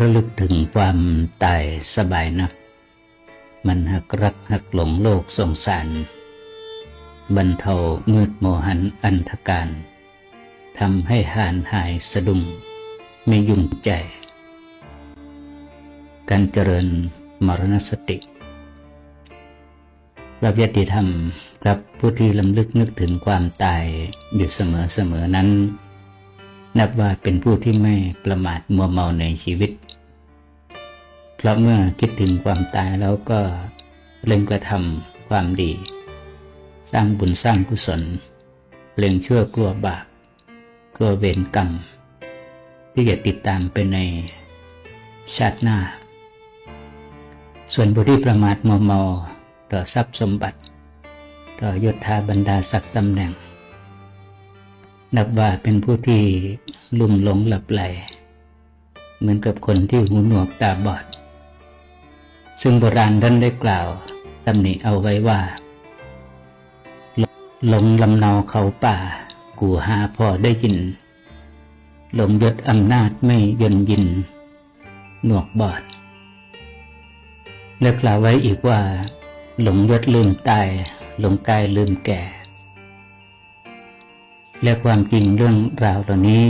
ระลึกถึงความตายสบายนัก มันหักรักหักหลงโลกสงสาร บรรเทามืดโมหันอันธการทำให้หานหายสะดุ้งไม่ยุ่งใจ การเจริญมรณสติรับยติธรรมรับผู้ที่ลำลึกนึกถึงความตายอยู่เสมอๆนั้น นับว่าเป็นผู้ที่ไม่ประมาทมัวเมาในชีวิต เพราะเมื่อคิดถึงความตายแล้วก็เร่งกระทำความดี สร้างบุญสร้างกุศลเล็งชั่วกลัวบาปกลัวเวรกรรม ที่จะติดตามไปในชาติหน้า ส่วนผู้ที่ประมาทมัวเมาต่อทรัพย์สมบัติ ต่อยศถาบรรดาศักดิ์ตำแหน่ง นับว่าเป็นผู้ที่ลุ่มหลงหลับไหล เหมือนกับคนที่หูหนวกตาบอด ซึ่งโบราณท่านได้กล่าวตำหนิเอาไว้ว่าหลงลำเนาเขาป่า กูหาพอได้ยินหลงยศอำนาจไม่ยนยิน หนวกบอด และกล่าวไว้อีกว่า หลงยศลืมตาย หลงกายลืมแก่ และความจริงเรื่องราวเหล่านี้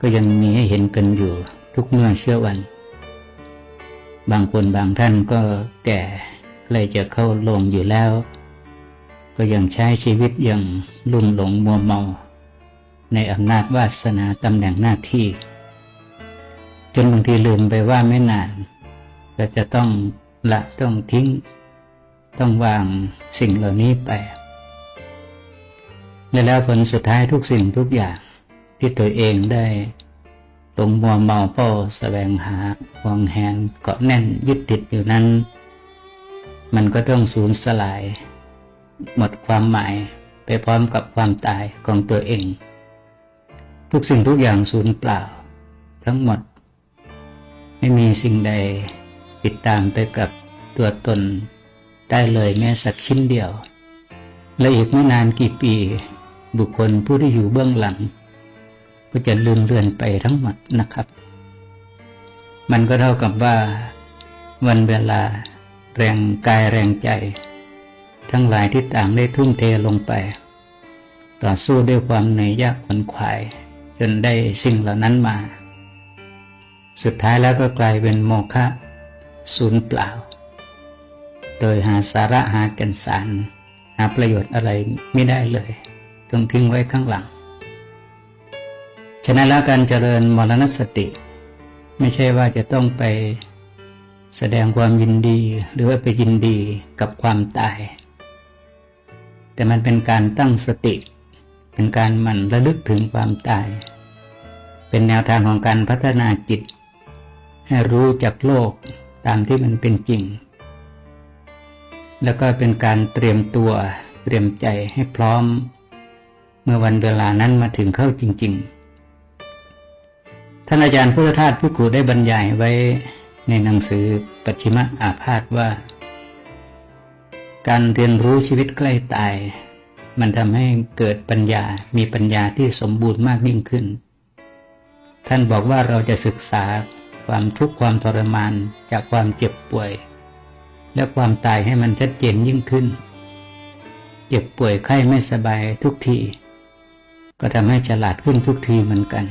ก็ยังมีให้เห็นกันอยู่ทุกเมื่อเชื่อวัน บางคนบางท่านก็แก่ใกล้จะเข้าลงอยู่แล้ว ก็ยังใช้ชีวิตอย่างลุ่มหลงมัวเมา ในอำนาจวาสนาตำแหน่งหน้าที่ จนบางทีลืมไปว่าไม่นาน ก็จะต้องละต้องทิ้ง ต้องวางสิ่งเหล่านี้ไป และแล้วผลสุดท้ายทุกสิ่งทุกอย่างที่ตัวเองได้หลงมัวเมาเป้าแสวงหาหวงแหนเกาะแน่นยึดติดอยู่นั้น มันก็ต้องสูญสลาย หมดความหมายไปพร้อมกับความตายของตัวเอง ทุกสิ่งทุกอย่างสูญเปล่า ทั้งหมด ไม่มีสิ่งใดติดตามไปกับตัวตนได้เลยแม้สักชิ้นเดียว และอีกไม่นานกี่ปี บุคคลผู้ที่อยู่เบื้องหลัง ก็จะลืมเลือนไปทั้งหมดนะครับ มันก็เท่ากับว่า วันเวลา แรงกายแรงใจ ทั้งหลายที่ต่างได้ทุ่มเทลงไป ต่อสู้ด้วยความเหนื่อยยากขนขวาย จนได้สิ่งเหล่านั้นมา สุดท้ายแล้วก็กลายเป็นโมฆะศูนย์เปล่า โดยหาสาระหาแก่นสาร หาประโยชน์อะไรไม่ได้เลย ต้องทิ้งไว้ข้างหลัง ฉะนั้นแล้วการเจริญมรณสติ ไม่ใช่ว่าจะต้องไปแสดงความยินดีหรือว่าไปยินดีกับความตาย แต่มันเป็นการตั้งสติ เป็นการหมั่นระลึกถึงความตาย เป็นแนวทางของการพัฒนาจิต ให้รู้จักโลกตามที่มันเป็นจริง แล้วก็เป็นการเตรียมตัวเตรียมใจให้พร้อม เมื่อวันเวลานั้นมาถึงเข้าจริง ๆ ท่านอาจารย์พุทธทาสผู้กูได้บรรยายไว้ในหนังสือปัจฉิมอาพาธว่า การเรียนรู้ชีวิตใกล้ตาย มันทำให้เกิดปัญญามีปัญญาที่สมบูรณ์มากยิ่งขึ้น ท่านบอกว่าเราจะศึกษาความทุกข์ความทรมานจากความเจ็บป่วย และความตายให้มันชัดเจนยิ่งขึ้น เจ็บป่วยไข้ไม่สบายทุกที ก็ทำให้ฉลาดขึ้นทุกทีเหมือนกัน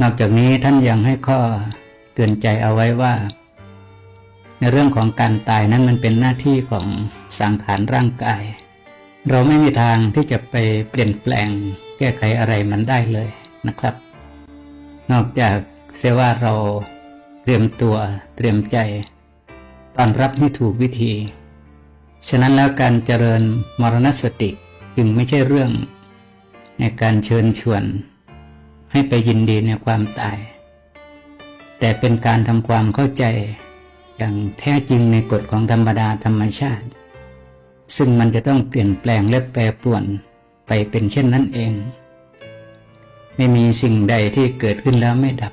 นอกจากนี้ท่านยังให้ข้อเตือนใจเอาไว้ว่า ในเรื่องของการตายนั้นมันเป็นหน้าที่ของสังขารร่างกาย เราไม่มีทางที่จะไปเปลี่ยนแปลงแก้ไขอะไรมันได้เลยนะครับ นอกจากเสียว่าเราเตรียมตัวเตรียมใจตอนรับให้ถูกวิธี ฉะนั้นแล้วการเจริญมรณสติจึงไม่ใช่เรื่อง ในการเชิญชวน ให้ไปยินดีในความตาย แต่เป็นการทำความเข้าใจอย่างแท้จริงในกฎของธรรมดาธรรมชาติ ซึ่งมันจะต้องเปลี่ยนแปลงและแปรปรวนไปเป็นเช่นนั้นเอง ไม่มีสิ่งใดที่เกิดขึ้นแล้วไม่ดับ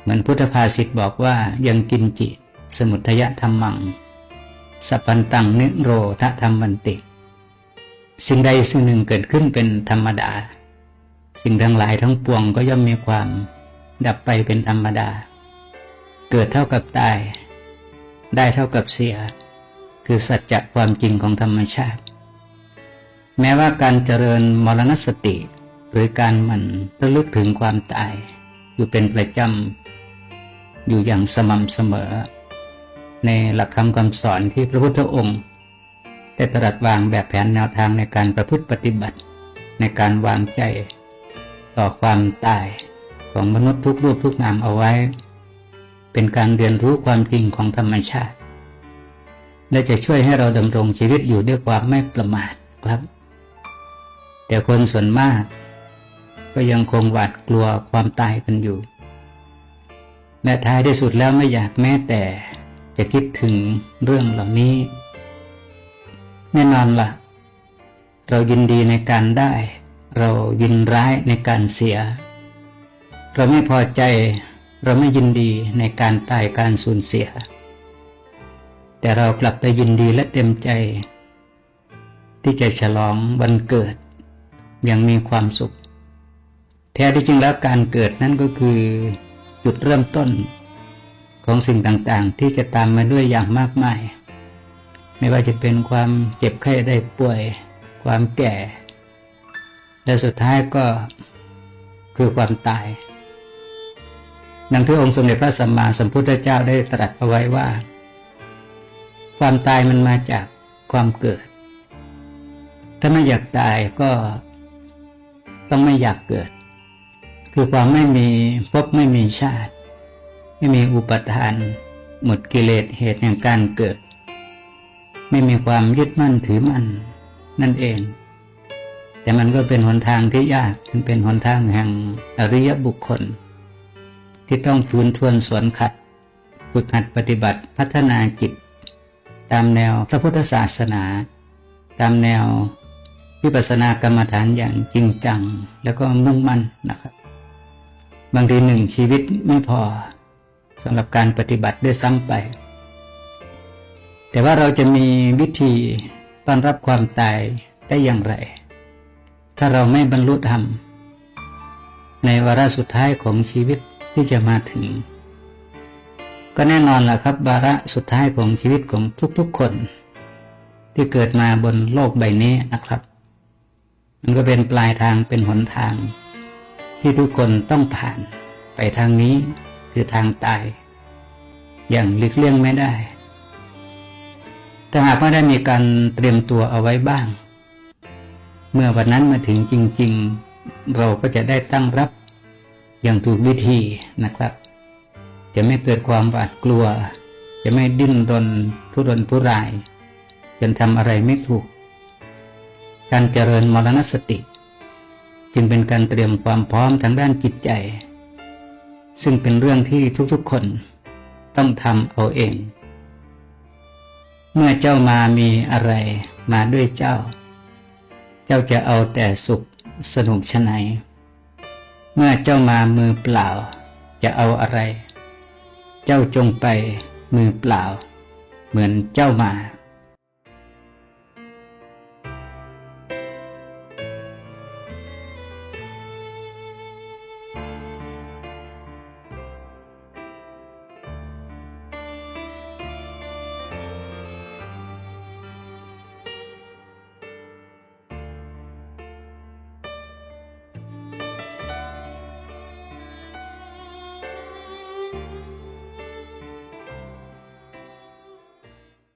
เหมือนพุทธภาษิตบอกว่ายังกินจิ สมุทยธรรมัง สัพพันตังนิโรธธรรมวันติ สิ่งใดสิ่งหนึ่งเกิดขึ้นเป็นธรรมดา สิ่งทั้งหลายทั้งปวงก็ย่อมมีความดับไปเป็นธรรมดา เกิดเท่ากับตาย ได้เท่ากับเสีย คือสัจจะความจริงของธรรมชาติ แม้ว่าการเจริญมรณสติ หรือการหมั่นระลึกถึงความตาย อยู่เป็นประจำอยู่อย่างสม่ำเสมอ ในหลักธรรมคำสอนที่พระพุทธองค์ ได้ตรัสวางแบบแผนแนวทางในการประพฤติปฏิบัติ ในการวางใจ ต่อความตายของมนุษย์ทุกรูปทุกนามเอาไว้ เป็นการเรียนรู้ความจริงของธรรมชาติ และจะช่วยให้เราดำรงชีวิตอยู่ด้วยความไม่ประมาทครับ แต่คนส่วนมาก ก็ยังคงหวาดกลัวความตายกันอยู่และท้ายที่สุดแล้วไม่อยากแม้แต่จะคิดถึงเรื่องเหล่านี้ แน่นอนละ่ะ เรายินดีในการได้ เรายินร้ายในการเสีย เราไม่พอใจ เราไม่ยินดีในการตายการสูญเสีย แต่เรากลับไปยินดีและเต็มใจ ที่จะฉลองวันเกิดอย่างมีความสุข แท้ที่จริงแล้วการเกิดนั่นก็คือจุดเริ่มต้นของสิ่งต่างๆ ที่จะตามมาด้วยอย่างมากมาย ไม่ว่าจะเป็นความเจ็บไข้ได้ป่วย ความแก่ และสุดท้ายก็คือความตาย ดังที่องค์สมเด็จพระสัมมาสัมพุทธเจ้าได้ตรัสเอาไว้ว่า ความตายมันมาจากความเกิด ถ้าไม่อยากตายก็ต้องไม่อยากเกิด คือความไม่มีภพไม่มีชาติ ไม่มีอุปทาน หมดกิเลสเหตุแห่งการเกิด ไม่มีความยึดมั่นถือมั่นนั่นเอง แต่มันก็เป็นหนทางที่ยากมันเป็นหนทางแห่งอริยบุคคล ที่ต้องฟื้นทวนสวนขัดฝึกหัดปฏิบัติพัฒนาจิตตามแนวพระพุทธศาสนา ตามแนววิปัสสนากรรมฐานอย่างจริงจัง แล้วก็มุ่งมั่นนะครับ บางทีหนึ่งชีวิตไม่พอสำหรับการปฏิบัติได้ซ้ำไป แต่ว่าเราจะมีวิธีต้อนรับความตายได้อย่างไร ถ้าเราไม่บรรลุธรรม ในวาระสุดท้ายของชีวิตที่จะมาถึง ก็แน่นอนล่ะครับ วาระสุดท้ายของชีวิตของทุกๆคน ที่เกิดมาบนโลกใบนี้นะครับ มันก็เป็นปลายทางเป็นหนทาง ที่ทุกคนต้องผ่านไปทางนี้คือทางตาย อย่างหลีกเลี่ยงไม่ได้ แต่หากว่าได้มีการเตรียมตัวเอาไว้บ้าง เมื่อวันนั้นมาถึงจริง ๆ เราก็จะได้ตั้งรับอย่างถูกวิธีนะครับ จะไม่เกิดความหวาดกลัว จะไม่ดิ้นรนทุรนทุราย จนทำอะไรไม่ถูก การเจริญมรณสติ จึงเป็นการเตรียมความพร้อมทางด้านจิตใจ ซึ่งเป็นเรื่องที่ทุกๆคนต้องทำเอาเอง เมื่อเจ้ามามีอะไรมาด้วยเจ้า เจ้าจะเอาแต่สุขสนุกชะไหน เมื่อเจ้ามามือเปล่า จะเอาอะไร เจ้าจงไปมือเปล่า เหมือนเจ้ามา